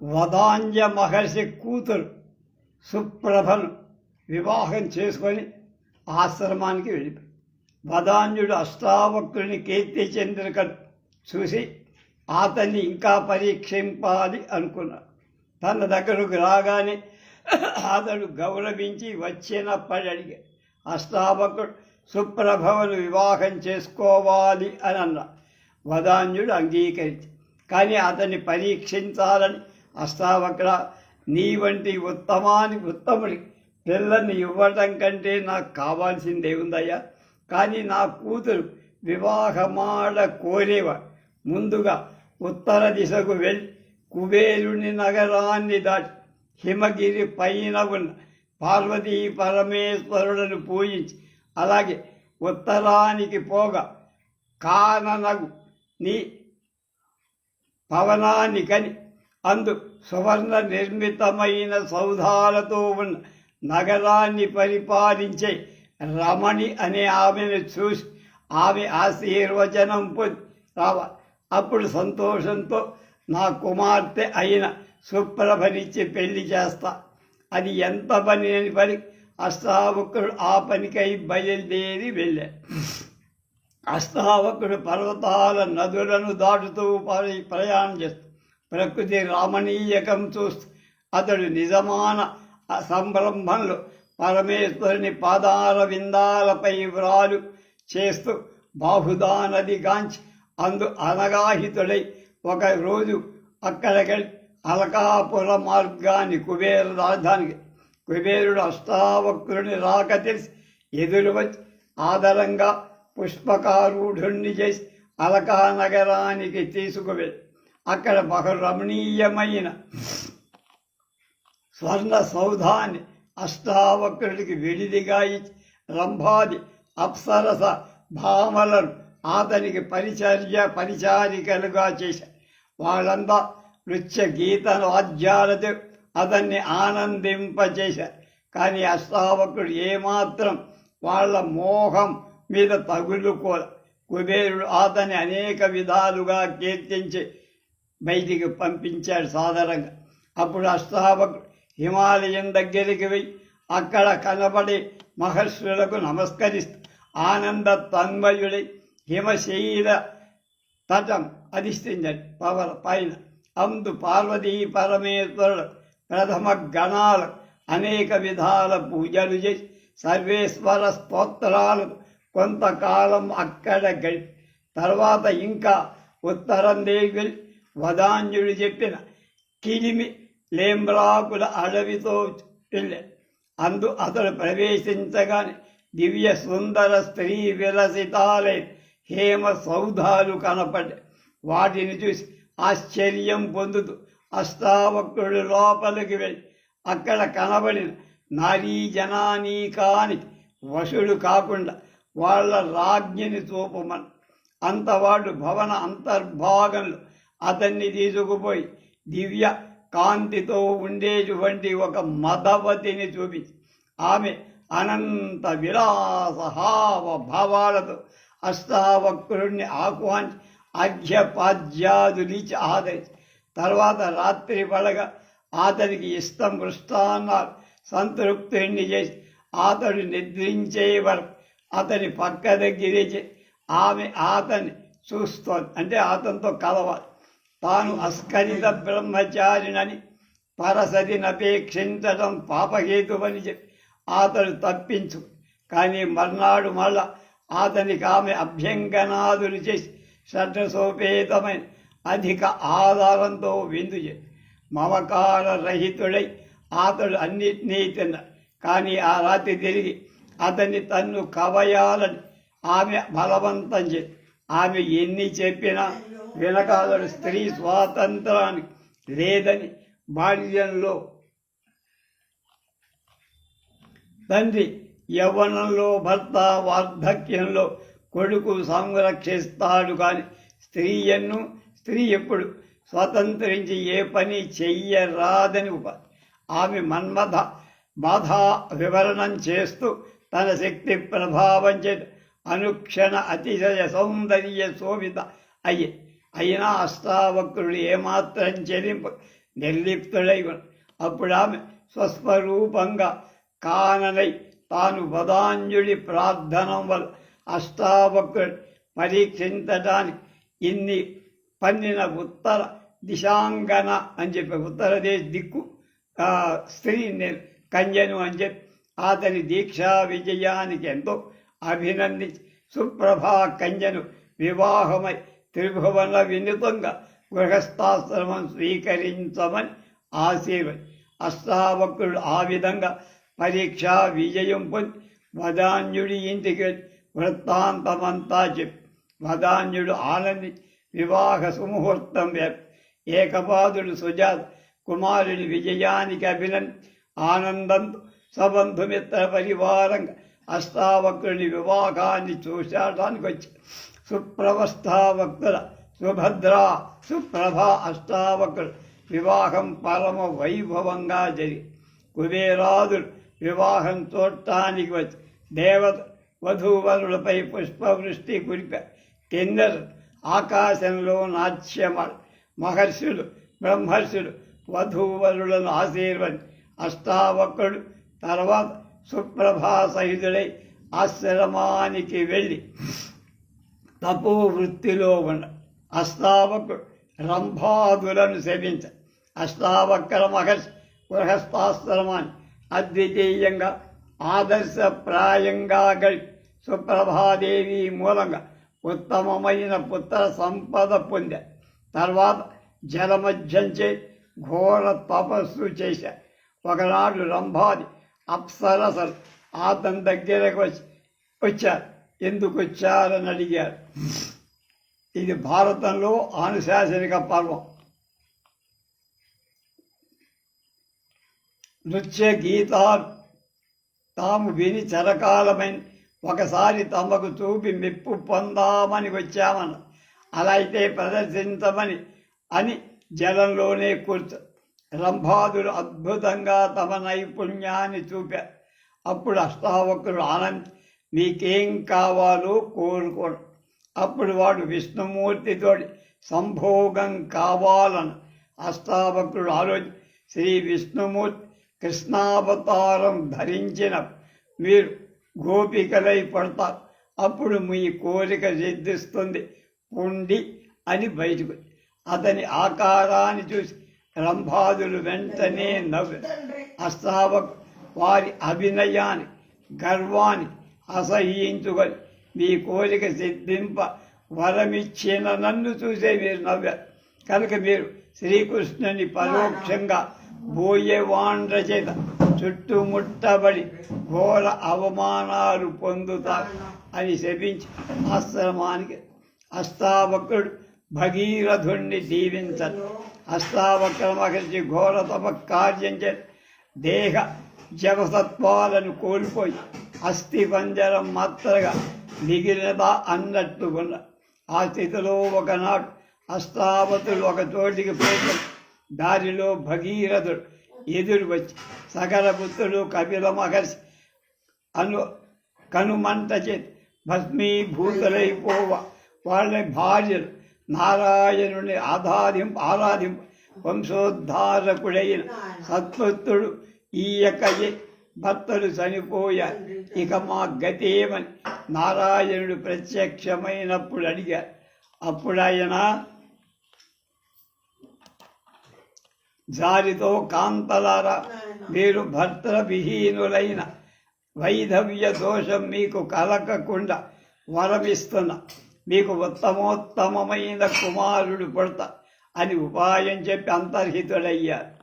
వదాంజ మహర్షి కూతురు సుప్రభను వివాహం చేసుకొని ఆశ్రమానికి వెళ్ళిపోయి వదాంజుడు అష్టావక్రుని కీర్తి చంద్రికను చూసి అతన్ని ఇంకా పరీక్షింపాలి అనుకున్నాడు. తన దగ్గరకు రాగానే అతడు గౌరవించి వచ్చినప్పటి అడిగా అష్టావకుడు సుప్రభవను వివాహం చేసుకోవాలి అని అన్న వదాన్యుడు అంగీకరించి కానీ అతన్ని పరీక్షించాలని అష్టావక్ర నీ వంటి ఉత్తమాని ఉత్తముడి పిల్లల్ని ఇవ్వటం కంటే నాకు కావాల్సిందేముందయ్యా కానీ నా కూతురు వివాహమాడ కోరేవ. ముందుగా ఉత్తర దిశకు వెళ్ళి కుబేరుని నగరాన్ని దాటి హిమగిరి పైన ఉన్న పార్వతీ పరమేశ్వరులను పూజించి అలాగే ఉత్తరానికి పోగా కాననగు నీ పవనాన్ని కని అందు సువర్ణ నిర్మితమైన సౌధాలతో ఉన్న నగరాన్ని పరిపాలించే రమణి అనే ఆమెను చూసి ఆమె ఆశీర్వచనం పొంది రావాలి అప్పుడు సంతోషంతో నా కుమార్తె అయిన సుప్రభనిచ్చి పెళ్ళి చేస్తా. అది ఎంత పని అని పని అష్టావకుడు ఆ పనికై బయలుదేరి వెళ్ళా. అష్టావకుడు పర్వతాల నదులను దాటుతూ ప్రయాణం చేస్తూ ప్రకృతి రామణీయకం చూస్తూ అతడు నిజమాన ఆ పరమేశ్వరుని పాదాల విందాలపై వ్రాలు చేస్తూ బాహుదా నది గాంచి అందు అనగాహితుడై ఒక రోజు అక్కడికి అలకాపుర మార్గాన్ని కుబేర రాజధానికి కుబేరుడు అష్టావక్రుని రాక తెలిసి ఎదురు వచ్చి ఆదరంగా పుష్పకారూఢుణ్ణి చేసి అలకా నగరానికి తీసుకువెళ్ళి అక్కడ బహు రమణీయమైన స్వర్ణ సౌధాన్ని అష్టావక్రుడికి విడిదిగా ఇచ్చి రంభాది అప్సరస భామలను అతనికి పరిచర్య పరిచారికలుగా చేశారు వాళ్ళంతా నృత్య గీత వాద్యాలతో అతన్ని ఆనందింపచేశారు కానీ అష్టావకుడు ఏమాత్రం వాళ్ళ మోహం మీద తగులుకోల. కుబేరుడు అతన్ని అనేక విధాలుగా కీర్తించి బయటికి పంపించాడు సాధారణంగా. అప్పుడు అష్టావకుడు హిమాలయం దగ్గరికి పోయి అక్కడ కనబడి మహర్షులకు నమస్కరిస్తూ ఆనంద తన్మయుడై హిమశైల తటం అధిష్ఠించండి పవన పైన. అందు పార్వతీ పరమేశ్వరుడు ప్రథమ గణాలు అనేక విధాల పూజలు చేసి సర్వేశ్వర స్తోత్రాలు కొంతకాలం అక్కడ గడి తర్వాత ఇంకా ఉత్తరం దేవి వదాంజుడు చెప్పిన కిలిమి లేంబ్రాకుల అడవితో వెళ్ళే అందు అతడు ప్రవేశించగానే దివ్య సుందర స్త్రీ విలసితాలే హేమ సౌధాలు కనపడే వాటిని చూసి ఆశ్చర్యం పొందుతూ అష్టావక్రుడు లోపలికి వెళ్ళి అక్కడ కనబడిన నారీ జనానీకానికి వశుడు కాకుండా వాళ్ళ రాజ్ఞిని చూపమని అంతవాడు భవన అంతర్భాగంలో అతన్ని తీసుకుపోయి దివ్య కాంతితో ఉండేటువంటి ఒక మదవతిని చూపించి ఆమె అనంత విలాసహావ భావాలతో అష్టావక్రుణ్ణి ఆహ్వానించి అర్ఘ్యపాద్యాదులిచి ఆదరించి తర్వాత రాత్రి పడగా అతనికి ఇష్టం మృష్టాన్నాలు సంతృప్తిని చేసి అతడు నిద్రించే వరకు అతని పక్క దగ్గరించి ఆమె అతన్ని చూస్తోంది. అంటే అతనితో కలవాలి. తాను అస్కరిత బ్రహ్మచారినని పరసరినపేక్షించడం పాపహేతువని చెప్పి అతడు తప్పించు. కానీ మర్నాడు మళ్ళా అతనికి ఆమె అభ్యంగనాదులు చేసి షడ్రసోపేతమైన అధిక ఆధారంతో విందు చేసి మమకార రహితుడై అతడు అన్నిటినీ తిన్నాడు కానీ ఆ రాత్రి తిరిగి అతన్ని తన్ను కవయాలని ఆమె బలవంతం చేసి ఆమె ఎన్ని చెప్పినా వెనకాలడు స్త్రీ స్వాతంత్రానికి లేదని బాల్యంలో తండ్రి యవ్వనంలో భర్త వార్ధక్యంలో కొడుకు సంరక్షిస్తాడు కానీ స్త్రీయన్ను స్త్రీ ఎప్పుడు స్వతంత్రించి ఏ పని చెయ్యరాదని ఉప ఆమె మన్మథ బాధ వివరణం చేస్తూ తన శక్తి ప్రభావం చేత అనుక్షణ అతిశయ సౌందర్య శోభిత అయ్యి అయినా అష్టావక్రుడు ఏమాత్రం చెలింపు నిర్లిప్తుడై అప్పుడు ఆమె స్వస్వరూపంగా కాననై తాను వదాంజుడి ప్రార్థన వల్ల అష్టావక్రుడు పరీక్షించడానికి ఇన్ని పన్నిన ఉత్తర దిశాంగన అని చెప్పి ఉత్తర దేశ దిక్కు స్త్రీ ని- కన్యను అని చెప్పి అతని దీక్షా విజయానికి ఎంతో అభినందించి సుప్రభా కంజను వివాహమై త్రిభువన వినుతంగా గృహస్థాశ్రమం స్వీకరించమని ఆశీర్వది అష్టావక్రుడు ఆ విధంగా పరీక్షా విజయం పొంది వదాన్యుడి ఇంటికి వృత్తాంతమంతా చెప్పి వదాన్యుడు ఆనంది వివాహ సుముహూర్తం ఏకపాదుడు సుజాత కుమారుడి విజయానికి అభినంది ఆనందంతో సబంధుమిత్ర పరివారంగా అష్టావక్రుని వివాహాన్ని చూశాడానికి వచ్చి సుప్రవస్థావక్రుల సుభద్ర సుప్రభ అష్టావక్రుడు వివాహం పరమ వైభవంగా జరిగి కుబేరాదుడు వివాహం చూడటానికి వచ్చి దేవత వధూవరులపై పుష్పవృష్టి కురిపారు కిందరు ఆకాశంలో నాట్యమాడు మహర్షులు బ్రహ్మర్షులు వధూవరులను ఆశీర్వది అష్టావక్రుడు తర్వాత సుప్రభా సహితుడై ఆశ్రమానికి వెళ్ళి తపో వృత్తిలో ఉన్న అష్టావకు రంభాదులను సేవించ అష్టావక్ర మహర్షి గృహస్థాశ్రమాన్ని అద్వితీయంగా ఆదర్శప్రాయంగా గడి సుప్రభాదేవి మూలంగా ఉత్తమమైన పుత్ర సంపద పొందారు తర్వాత జలమధ్యంచే ఘోర తపస్సు చేశా. ఒకనాడు రంభాది అప్సరస అతని దగ్గరకు వచ్చి వచ్చారు ఎందుకు వచ్చారని అడిగారు. ఇది భారతంలో అనుశాసనిక పర్వం. నృత్య గీత తాము విని చరకాలమైన ఒకసారి తమకు చూపి మెప్పు పొందామని వచ్చామన్న. అలా అయితే ప్రదర్శించమని అని జలంలోనే కూర్చో రంభాదులు అద్భుతంగా తమ నైపుణ్యాన్ని చూపారు అప్పుడు అష్టావకులు ఆనంద్ నీకేం కావాలో కోరుకోడు అప్పుడు వాడు విష్ణుమూర్తితో సంభోగం కావాలని అష్టావక్రుడు ఆలోచి శ్రీ విష్ణుమూర్తి కృష్ణావతారం ధరించిన మీరు గోపికలై పడతారు. అప్పుడు మీ కోరిక సిద్ధిస్తుంది పుండి అని బయటకు అతని ఆకారాన్ని చూసి రంభాదులు వెంటనే నవ్వు అష్టావక్ వారి అభినయాన్ని గర్వాన్ని అసహ్యించుకొని మీ కోరిక సిద్ధింప వరమిచ్చిన నన్ను చూసే మీరు నవ్వారు కనుక మీరు శ్రీకృష్ణుని పరోక్షంగా బోయేవాండ్ర చేత చుట్టుముట్టబడి ఘోర అవమానాలు పొందుతారు అని శపించి ఆశ్రమానికి అష్టావక్రుడు భగీరథుణ్ణి దీవించడు అష్టావక్ర మహర్షి ఘోర తప కార్యం చే దేహ జవసత్వాలను కోల్పోయి అస్థి పంజరం మాత్రగా మిగిలినదా అన్నట్టు ఉన్న ఆ స్థితిలో ఒకనాడు అష్టావతులు ఒక చోటికి పోయి దారిలో భగీరథుడు ఎదురు వచ్చి సకల పుత్రుడు కపిల మహర్షి అను కనుమంట చేతి భస్మీభూతులైపోవ వాళ్ళ భార్యలు నారాయణుని ఆధారింపు ఆరాధింపు వంశోద్ధారకుడైన సత్పుత్రుడు ఈయకయే భర్తలు చనిపోయారు ఇక మా గతేమని నారాయణుడు ప్రత్యక్షమైనప్పుడు అడిగారు అప్పుడు జారితో కాంతలారా మీరు భర్త విహీనులైన వైధవ్య దోషం మీకు కలగకుండా వరమిస్తున్న మీకు ఉత్తమోత్తమైన కుమారుడు పుడత అని ఉపాయం చెప్పి అంతర్హితుడయ్యారు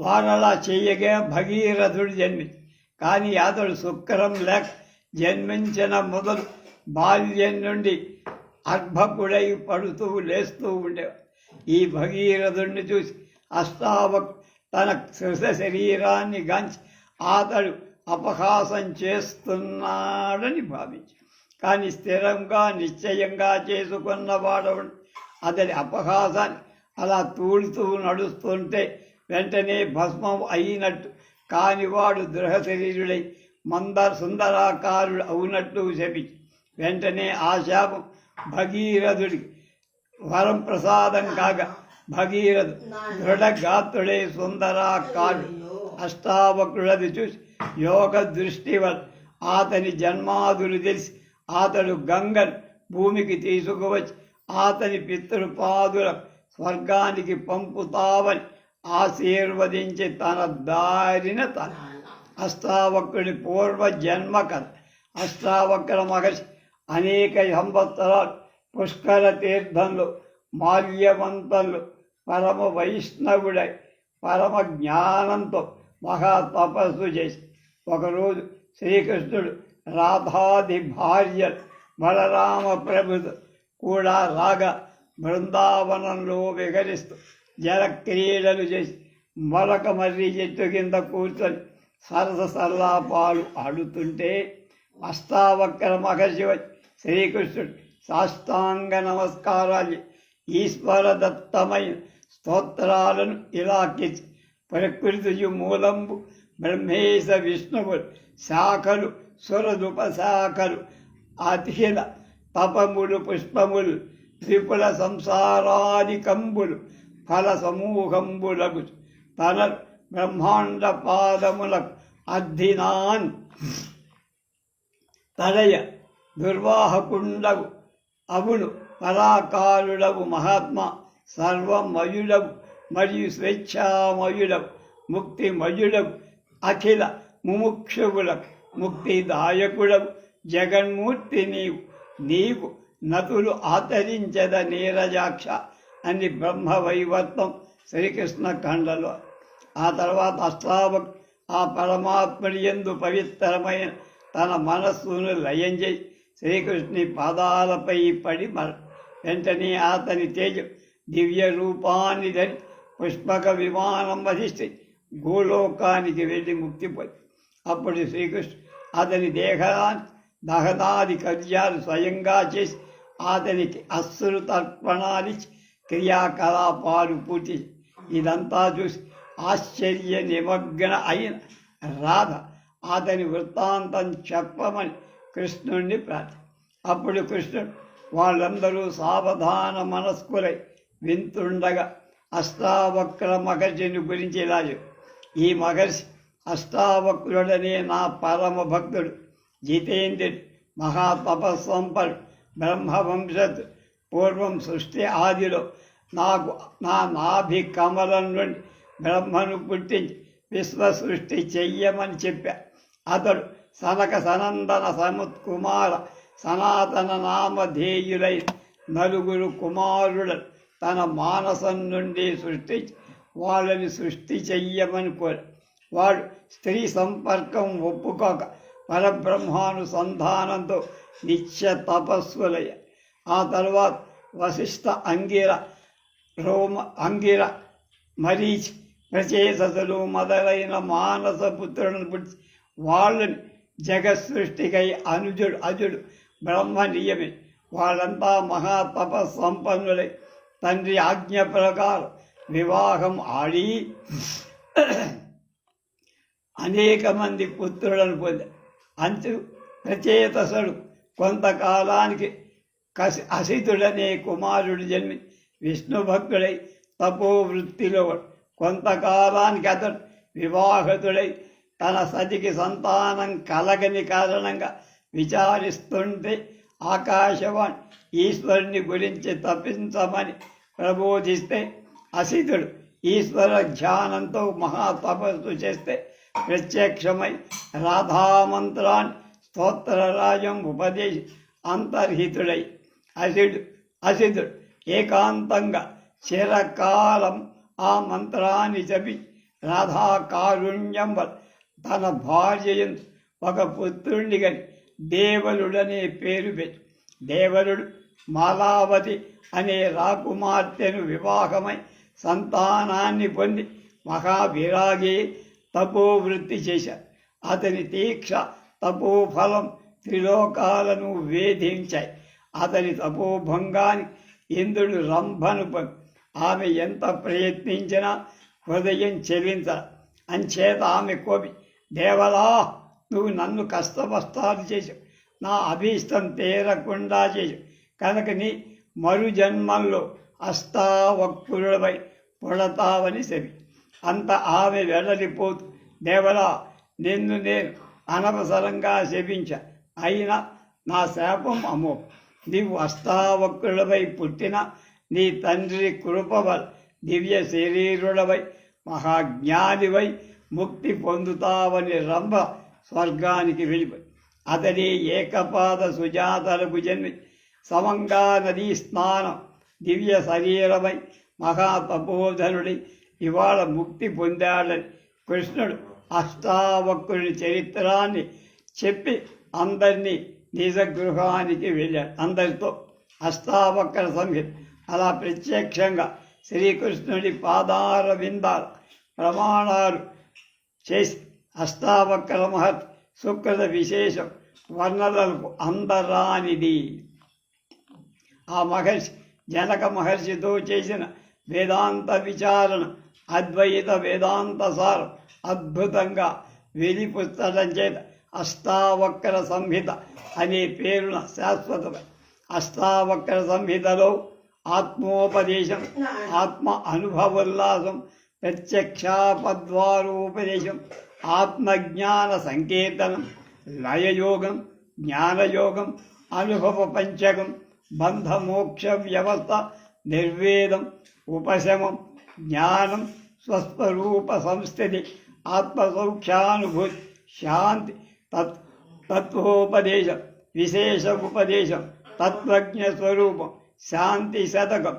వారలా చేయగా భగీరథుడు జన్మి. కానీ అతడు శుక్రం లేక జన్మించిన మొదలు బాల్యం నుండి అర్భకుడై పడుతూ లేస్తూ ఉండేవాడు. ఈ భగీరథుడిని చూసి అష్టావక్ తన శరీరాన్ని గాంచి అతడు అపహాసం చేస్తున్నాడని భావించి. కానీ స్థిరంగా నిశ్చయంగా చేసుకున్నవాడు అతడి అపహాసాన్ని అలా తూడుతూ నడుస్తుంటే వెంటనే భస్మం అయినట్టు. కానివాడు దృఢ శరీరుడై మంద సుందరాకారుడు అవునట్టు శపించి. వెంటనే ఆ శాపం భగీరథుడికి వరం ప్రసాదం కాగా భగీరథు దృఢగాత్రుడే సుందరాకారుడు అష్టావక్రుడది చూసి యోగ దృష్టి అతని జన్మాదులు తెలిసి అతడు గంగను భూమికి తీసుకువచ్చి అతని పితృపాదుల స్వర్గానికి పంపుతావని ఆశీర్వదించి తన దారిన తన అష్టావక్రుడి పూర్వ జన్మ కథ అష్టావక్ర మహర్షి అనేక సంవత్సరాలు పుష్కర తీర్థంలో మాల్యవంతంలో పరమ వైష్ణవుడై పరమ జ్ఞానంతో మహా తపస్సు చేసి ఒకరోజు శ్రీకృష్ణుడు రాధాది భార్య బలరామ ప్రభుడు కూడా రాగా బృందావనంలో విహరిస్తూ జల క్రీడలు చేసి మొలక మర్రి చెట్టు కింద కూర్చొని సరస సల్లాపాలు ఆడుతుంటే అష్టావక్ర మహర్షి వచ్చి శ్రీకృష్ణుడు సాష్టాంగ నమస్కారాలు ఈశ్వర దత్తమైన స్తోత్రాలను ఇలా కిచ్చి ప్రకృతి మూలంబు బ్రహ్మేశ విష్ణువులు శాఖలు సురదుపశాఖలు అతిహిన తపములు పుష్పములు త్రిపుల సంసారాదికంబులు ఫల సమూహంబులకు తన బ్రహ్మాండ పాదములకు అద్దినాన్ తలయ దుర్వాహకుండవు అవును పరాకారుడవు మహాత్మ సర్వమయుడవు. మరియు స్వేచ్ఛామయులకు ముక్తి మయులకు అఖిల ముముక్షువులకు ముక్తిదాయకుడవు జగన్మూర్తి నీవు నీవు నతులు ఆచరించద నీరజాక్ష అని బ్రహ్మవైవత్వం శ్రీకృష్ణ ఖండలో. ఆ తర్వాత అష్టావక్ ఆ పరమాత్ముడి ఎందు పవిత్రమైన తన మనస్సును లయం చేసి శ్రీకృష్ణుని పాదాలపై పడి మర వెంటనే అతని తేజం దివ్య రూపాన్ని ధరి పుష్పక విమానం వధిస్తే గోలోకానికి వెళ్ళి ముక్తి పొంది అప్పుడు శ్రీకృష్ణుడు అతని దేహాన్ని దహనాది కర్యాలు స్వయంగా చేసి అతనికి అస్సులు తర్పణాలిచ్చి క్రియాకలాపాలు పూర్తి ఇదంతా చూసి ఆశ్చర్య నిమగ్న అయిన రాధ అతని వృత్తాంతం చెప్పమని కృష్ణుణ్ణి ప్రార్థి అప్పుడు కృష్ణుడు వాళ్ళందరూ సావధాన మనస్కులై వింతుండగా అష్టావక్ర మహర్షిని గురించి ఇలా ఈ మహర్షి అష్టావక్రుడనే నా పరమ భక్తుడు జితేంద్రుడు మహాతపస్సంపడు బ్రహ్మవంశత్ పూర్వం సృష్టి ఆదిలో నాకు నా నాభి కమలం నుండి బ్రహ్మను పుట్టించి విశ్వ సృష్టి చెయ్యమని చెప్పా. అతడు సనక సనందన సముత్కుమార సనాతన నామధేయులై నలుగురు కుమారుడు తన మానసం నుండి సృష్టి వాళ్ళని సృష్టి చెయ్యమని కోరు. వాడు స్త్రీ సంపర్కం ఒప్పుకోక పరబ్రహ్మానుసంధానంతో నిత్య తపస్సులయ్య. ఆ తర్వాత వశిష్ఠ అంగిర రోమ అంగిర మరీచ్ ప్రచేతలు మొదలైన మానస పుత్రులను పుట్టి వాళ్ళని జగత్సృష్టికై అనుజుడు అజుడు బ్రహ్మ నియమి వాళ్ళంతా మహా తపస్సంపన్నులై తండ్రి ఆజ్ఞ ప్రకారం వివాహం ఆడి అనేక మంది పుత్రులను పొంది అంచు ప్రచేతసుడు కొంతకాలానికి కసి అసితుడనే కుమారుడు జన్మి విష్ణు భక్తుడై తపోవృత్తిలో కొంతకాలానికి అతడు వివాహితుడై తన సతికి సంతానం కలగని కారణంగా విచారిస్తుంటే ఆకాశవాణి ఈశ్వరుని గురించి తప్పించమని ప్రబోధిస్తే అసితుడు ఈశ్వర ధ్యానంతో మహా తపస్సు చేస్తే ప్రత్యక్షమై రాధామంత్రాన్ని స్తోత్రరాజం ఉపదేశి అంతర్హితుడై. అసిడు అసిదుడు ఏకాంతంగా చిరకాలం ఆ మంత్రాన్ని చెప్పి రాధాకారుణ్యం వల్ల తన భార్య ఒక పుత్రుణ్ణి గని దేవలుడనే పేరు పెట్టి దేవలుడు మాలావతి అనే రాకుమార్తెను వివాహమై సంతానాన్ని పొంది మహావిరాగి తపోవృత్తి చేశారు. అతని దీక్ష తపోఫలం త్రిలోకాలను వేధించాయి. అతని తపోభంగాన్ని ఇంద్రుడు రంభను ఆమె ఎంత ప్రయత్నించినా హృదయం చెలించ అంచేత ఆమె కోపి దేవలా నువ్వు నన్ను కష్టపస్తాలు చేశావు. నా అభీష్టం తీరకుండా చేశావు. కనుకని మరు జన్మల్లో అష్టావక్రుడవై పుడతావని చెవి అంత ఆమె వెళ్ళలిపోతూ దేవరా నిన్ను నేను అనవసరంగా శపించ. అయినా నా శాపం అమ్మో. నీవు అష్టావక్రుడవై పుట్టిన నీ తండ్రి కృపవల్ దివ్య శరీరుడవై మహాజ్ఞానివై ముక్తి పొందుతావని రంభ స్వర్గానికి వెళ్ళిపోయి అతడి ఏకపాద సుజాతలకు జన్మి సమంగా నదీ స్నానం. దివ్య శరీరమై మహాతపోధనుడి ఇవాళ ముక్తి పొందాడని కృష్ణుడు అష్టావక్రుడి చరిత్రాన్ని చెప్పి అందరినీ నిజ గృహానికి వెళ్ళాడు. అందరితో అష్టావక్ర సంహిత. అలా ప్రత్యక్షంగా శ్రీకృష్ణుడి పాదార విందాలు ప్రమాణాలు చేసి అష్టావక్ర మహత్ శుక్రద విశేషం వర్ణలకు అందరానిది. ఆ మహర్షి జనక మహర్షితో చేసిన వేదాంత విచారణ అద్వైత వేదాంత సారం అద్భుతంగా వెలిపుచ్చడం చేత అష్టావక్ర సంహిత అనే పేరున శాశ్వత అష్టావక్ర సంహితలో ఆత్మోపదేశం ఆత్మ అనుభవోల్లాసం ప్రత్యక్షాపద్వారోపదేశం ఆత్మజ్ఞాన సంకేతనం లయయోగం జ్ఞానయోగం అనుభవ పంచకం బంధమోక్ష వ్యవస్థ నిర్వేదం ఉపశమం జ్ఞానం స్వస్వరూప సంస్థితి ఆత్మసౌఖ్యానుభూతి శాంతి తత్ తత్వోపదేశం విశేష ఉపదేశం తత్వజ్ఞ స్వరూపం శాంతి శతకం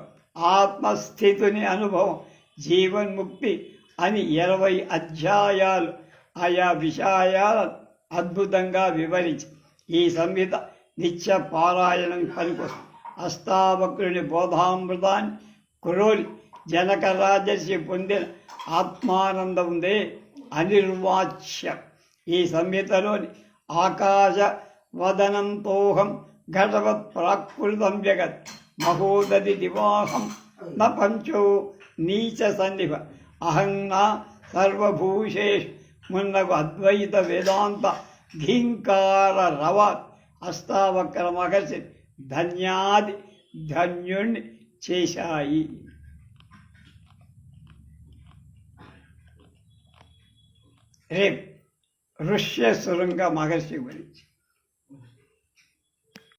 ఆత్మస్థితిని అనుభవం జీవన్ముక్తి అని ఇరవై అధ్యాయాలు ఆయా విషయాలను అద్భుతంగా వివరించి ఈ సంహిత నిత్య పారాయణం పనికొస్తుంది అష్టావక్రుని బోధామృతాన్ని కురోలి జనక రాజర్షి పొందిన ఆత్మానందముందే అనిర్వాచ్య. ఈ సంహితలోని ఆకాశ వదనంతోహం ఘటవత్ ప్రాకృతం జగత్ మహోదది దివాహం న పంచో నీచ సన్నిభ. అహం నా సర్వభూషేష్ మున్నగు అద్వైత వేదాంత ఘీంకార రవ అష్టావక్ర మహర్షి ధన్యాది ధన్యుణ్ణి చేశాయి. రేపు ఋష్య శృంగ మహర్షి గురించి.